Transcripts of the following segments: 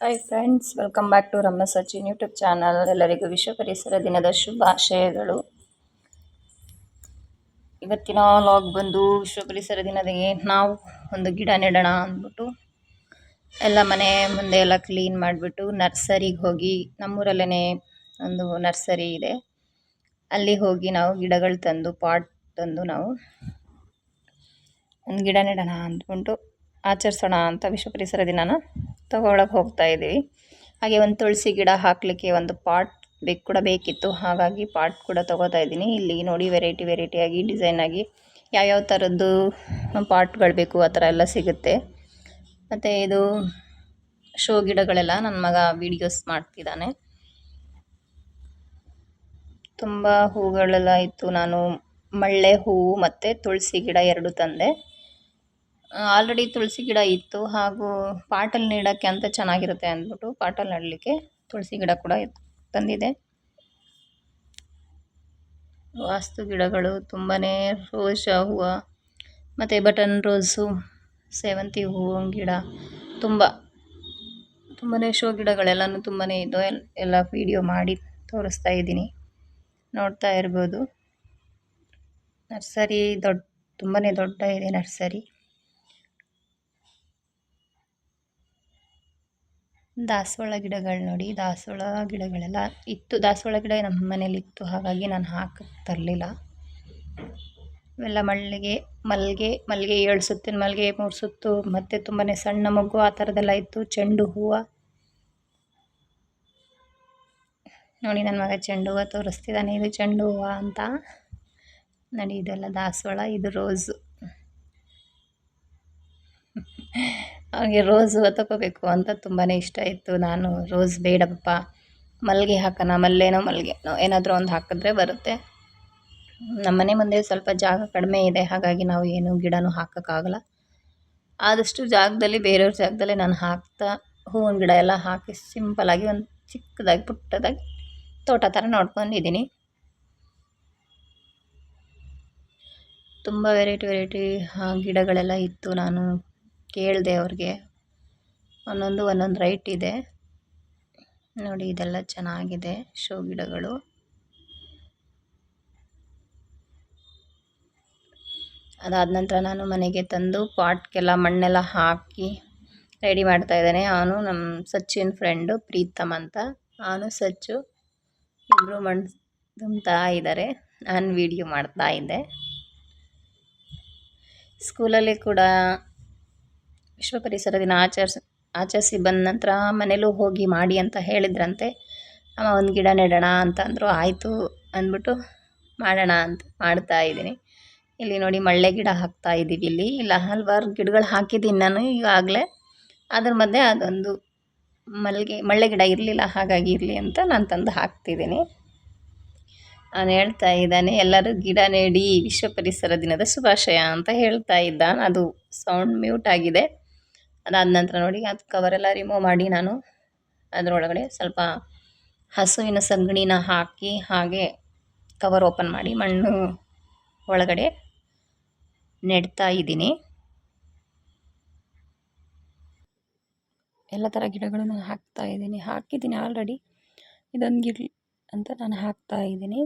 Hi friends welcome back to Ramma Sachin YouTube channel ಎಲ್ಲರಿಗೂ ವಿಶ್ವ ಪರಿಸರ ದಿನದ ಶುಭಾಶಯಗಳು. ಇವತ್ತಿನ ಲಾಗ್ ಬಂದು ವಿಶ್ವ ಪರಿಸರ ದಿನದಾಗೆ ನಾವು ಒಂದು ಗಿಡ ನೆಡೋಣ ಅಂದ್ಬಿಟ್ಟು ಎಲ್ಲ ಮನೆ ಮುಂದೆ ಎಲ್ಲ ಕ್ಲೀನ್ ಮಾಡಿಬಿಟ್ಟು ನರ್ಸರಿಗೆ ಹೋಗಿ ನಮ್ಮೂರಲ್ಲೇ ಒಂದು ನರ್ಸರಿ ಇದೆ. ಅಲ್ಲಿ ಹೋಗಿ ನಾವು ಗಿಡಗಳು ತಂದು ಪಾಟ್ ತಂದು ನಾವು ಒಂದು ಗಿಡ ನೆಡೋಣ ಅಂದ್ಬಿಟ್ಟು ಆಚರಿಸೋಣ ಅಂತ ವಿಶ್ವ ಪರಿಸರ ದಿನನ. ತಗೊಳಕ್ಕೆ ಹೋಗ್ತಾ ಇದ್ದೀವಿ ಹಾಗೆ ಒಂದು ತುಳಸಿ ಗಿಡ ಹಾಕಲಿಕ್ಕೆ ಒಂದು ಪಾಟ್ ಬೇಕು ಕೂಡ ಬೇಕಿತ್ತು. ಹಾಗಾಗಿ ಪಾಟ್ ಕೂಡ ತಗೋತಾ ಇದ್ದೀನಿ ಇಲ್ಲಿ ನೋಡಿ ವೆರೈಟಿ ವೆರೈಟಿಯಾಗಿ ಡಿಸೈನ್ ಆಗಿ ಯಾವ್ಯಾವ ಥರದ್ದು ಪಾಟ್ಗಳು ಬೇಕು ಆ ಥರ ಎಲ್ಲ ಸಿಗುತ್ತೆ. ಮತ್ತು ಇದು ಶೋ ಗಿಡಗಳೆಲ್ಲ ನನ್ನ ಮಗ ವೀಡಿಯೋಸ್ ಮಾಡ್ತಿದ್ದಾನೆ. ತುಂಬ ಹೂಗಳೆಲ್ಲ ಇತ್ತು. ನಾನು ಮಳ್ಳೆ ಹೂವು ಮತ್ತು ತುಳಸಿ ಗಿಡ ಎರಡು ತಂದೆ. ಆಲ್ರೆಡಿ ತುಳಸಿ ಗಿಡ ಇತ್ತು ಹಾಗೂ ಪಾಟಲ್ಲಿ ನೆಡೋಕ್ಕೆ ಅಂತ ಚೆನ್ನಾಗಿರುತ್ತೆ ಅಂದ್ಬಿಟ್ಟು ಪಾಟಲ್ಲಿ ನೆಡಲಿಕ್ಕೆ ತುಳಸಿ ಗಿಡ ಕೂಡ ತಂದಿದೆ. ವಾಸ್ತು ಗಿಡಗಳು ತುಂಬಾ ರೋಜಾ ಹೂವು, ಮತ್ತು ಬಟನ್ ರೋಸು, ಸೇವಂತಿ ಹೂವು ಗಿಡ ತುಂಬ ತುಂಬಾ ಶೋ ಗಿಡಗಳೆಲ್ಲನೂ ತುಂಬಾ ಇದು ಎಲ್ಲ ವೀಡಿಯೋ ಮಾಡಿ ತೋರಿಸ್ತಾ ಇದ್ದೀನಿ. ನೋಡ್ತಾ ಇರ್ಬೋದು. ನರ್ಸರಿ ದೊಡ್ಡ ತುಂಬಾ ದೊಡ್ಡ ಇದೆ ನರ್ಸರಿ. ದಾಸವಾಳ ಗಿಡಗಳು ನೋಡಿ, ದಾಸವಾಳ ಗಿಡಗಳೆಲ್ಲ ಇತ್ತು. ದಾಸವಾಳ ಗಿಡ ನಮ್ಮ ಮನೇಲಿ ಇತ್ತು, ಹಾಗಾಗಿ ನಾನು ಹಾಕಕ್ಕೆ ತರಲಿಲ್ಲ. ಇವೆಲ್ಲ ಮಲ್ಲಿಗೆ ಮಲ್ಲಿಗೆ ಮಲ್ಲಿಗೆ ಏಳು ಸುತ್ತಿನ ಮಲ್ಲಿಗೆ ಮೂರು ಸುತ್ತು, ಮತ್ತು ತುಂಬಾ ಸಣ್ಣ ಮಗು ಆ ಥರದ್ದೆಲ್ಲ ಇತ್ತು. ಚೆಂಡು ಹೂವು. ನೋಡಿ ನನ್ನ ಮಗ ಚೆಂಡು ಹೂವು ತೋರಿಸ್ತಿದ್ದಾನೆ ಇದು ಚೆಂಡು ಹೂವು ಅಂತ. ನೋಡಿ, ಇದೆಲ್ಲ ದಾಸವಾಳ, ಇದು ರೋಸು. ಅವನಿಗೆ ರೋಸ್ ತಗೋಬೇಕು ಅಂತ ತುಂಬಾ ಇಷ್ಟ ಇತ್ತು. ನಾನು ರೋಸ್ ಬೇಡಪ್ಪ ಮಲ್ಲಿಗೆ ಹಾಕೋಣ, ಮಲ್ಲೇನೋ ಮಲ್ಲಿಗೆ ಏನಾದರೂ ಒಂದು ಹಾಕಿದ್ರೆ ಬರುತ್ತೆ. ನಮ್ಮ ಮನೆ ಮುಂದೆ ಸ್ವಲ್ಪ ಜಾಗ ಕಡಿಮೆ ಇದೆ, ಹಾಗಾಗಿ ನಾವು ಏನು ಗಿಡನೂ ಹಾಕೋಕ್ಕಾಗಲ್ಲ. ಆದಷ್ಟು ಜಾಗದಲ್ಲಿ, ಬೇರೆಯವ್ರ ಜಾಗದಲ್ಲಿ ನಾನು ಹಾಕ್ತಾ ಹೂವಿನ ಗಿಡ ಎಲ್ಲ ಹಾಕಿ ಸಿಂಪಲಾಗಿ ಒಂದು ಚಿಕ್ಕದಾಗಿ, ಪುಟ್ಟದಾಗಿ ತೋಟ ಥರ ನೋಡ್ಕೊಂಡಿದ್ದೀನಿ. ತುಂಬ ವೆರೈಟಿ ವೆರೈಟಿ ಗಿಡಗಳೆಲ್ಲ ಇತ್ತು. ನಾನು ಕೇಳಿದೆ ಅವ್ರಿಗೆ. ಒಂದೊಂದು ಒಂದೊಂದು ರೈಟ್ ಇದೆ. ನೋಡಿ, ಇದೆಲ್ಲ ಚೆನ್ನಾಗಿದೆ, ಶೋ ಗಿಡಗಳು. ಅದಾದ ನಂತರ ನಾನು ಮನೆಗೆ ತಂದು ಪಾಟ್ಗೆಲ್ಲ, ಮಣ್ಣೆಲ್ಲ ಹಾಕಿ ರೆಡಿ ಮಾಡ್ತಾ ಇದ್ದಾನೆ. ಅವನು ನಮ್ಮ ಸಚಿನ್ ಫ್ರೆಂಡು ಪ್ರೀತಮ್ ಅಂತ. ಅವನು ಸಚ್ಚು. ಇಬ್ಬರು ಮಣ್ಣು ತುಂಬ್ತಾ ಇದ್ದಾರೆ. ನಾನು ವೀಡಿಯೋ ಮಾಡ್ತಾ ಇದ್ದೆ. ಸ್ಕೂಲಲ್ಲಿ ಕೂಡ ವಿಶ್ವ ಪರಿಸರ ದಿನ ಆಚರಿಸಿ ಆಚರಿಸಿ ಬಂದ ನಂತರ ಮನೇಲೂ ಹೋಗಿ ಮಾಡಿ ಅಂತ ಹೇಳಿದ್ರಂತೆ. ಅಮ್ಮ ಒಂದು ಗಿಡ ನೆಡೋಣ ಅಂತ ಅಂದರು, ಆಯಿತು ಅಂದ್ಬಿಟ್ಟು ಮಾಡೋಣ ಅಂತ ಮಾಡ್ತಾ ಇದ್ದೀನಿ. ಇಲ್ಲಿ ನೋಡಿ ಮಳ್ಳೆ ಗಿಡ ಹಾಕ್ತಾ ಇದ್ದೀವಿ ಇಲ್ಲಿ. ಇಲ್ಲ, ಹಲವಾರು ಗಿಡಗಳು ಹಾಕಿದ್ದೀನಿ ನಾನು ಈಗಾಗಲೇ ಅದ್ರ ಮಧ್ಯೆ ಅದೊಂದು ಮಲ್ಲಿಗೆ ಮಳ್ಳೆ ಗಿಡ ಇರಲಿಲ್ಲ, ಹಾಗಾಗಿ ಇರಲಿ ಅಂತ ನಾನು ತಂದು ಹಾಕ್ತಿದ್ದೀನಿ. ನಾನು ಹೇಳ್ತಾ ಇದ್ದಾನೆ, ಎಲ್ಲರೂ ಗಿಡ ನೆಡಿ ವಿಶ್ವ ಪರಿಸರ ದಿನದ ಶುಭಾಶಯ ಅಂತ ಹೇಳ್ತಾ ಇದ್ದ ಅದು ಸೌಂಡ್ ಮ್ಯೂಟ್ ಆಗಿದೆ. ಅದಾದ ನಂತರ ನೋಡಿ, ಅದು ಕವರೆಲ್ಲ ರಿಮೂವ್ ಮಾಡಿ ನಾನು ಅದರೊಳಗಡೆ ಸ್ವಲ್ಪ ಹಸುವಿನ ಸಗಣಿನ ಹಾಕಿ ಹಾಗೆ ಕವರ್ ಓಪನ್ ಮಾಡಿ ಮಣ್ಣು ಒಳಗಡೆ ನೆಡ್ತಾ ಇದ್ದೀನಿ. ಎಲ್ಲ ಥರ ಗಿಡಗಳನ್ನು ಹಾಕ್ತಾ ಇದ್ದೀನಿ. ಹಾಕಿದ್ದೀನಿ ಆಲ್ರೆಡಿ ಇದೊಂದು ಗಿಡ ಅಂತ ನಾನು ಹಾಕ್ತಾ ಇದ್ದೀನಿ.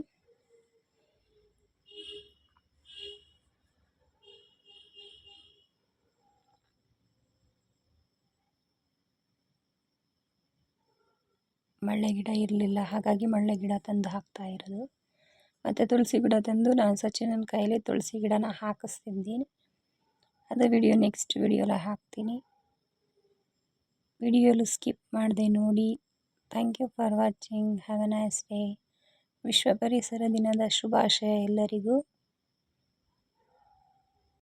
ಮಳ್ಳೆ ಗಿಡ ಇರಲಿಲ್ಲ, ಹಾಗಾಗಿ ಮಳ್ಳೆ ಗಿಡ ತಂದು ಹಾಕ್ತಾ ಇರೋದು. ಮತ್ತು ತುಳಸಿ ಗಿಡ ತಂದು ನಾನು ಸಚಿನನ ಕೈಯಲ್ಲಿ ತುಳಸಿ ಗಿಡನ ಹಾಕಿಸ್ತಿದ್ದೀನಿ. ಅದು ವಿಡಿಯೋ ನೆಕ್ಸ್ಟ್ ವಿಡಿಯೋಲ ಹಾಕ್ತೀನಿ. ವಿಡಿಯೋಲು ಸ್ಕಿಪ್ ಮಾಡಿದೆ ನೋಡಿ. Thank you for watching have a nice day ವಿಶ್ವ ಪರಿಸರ ದಿನದ ಶುಭಾಶಯ ಎಲ್ಲರಿಗೂ.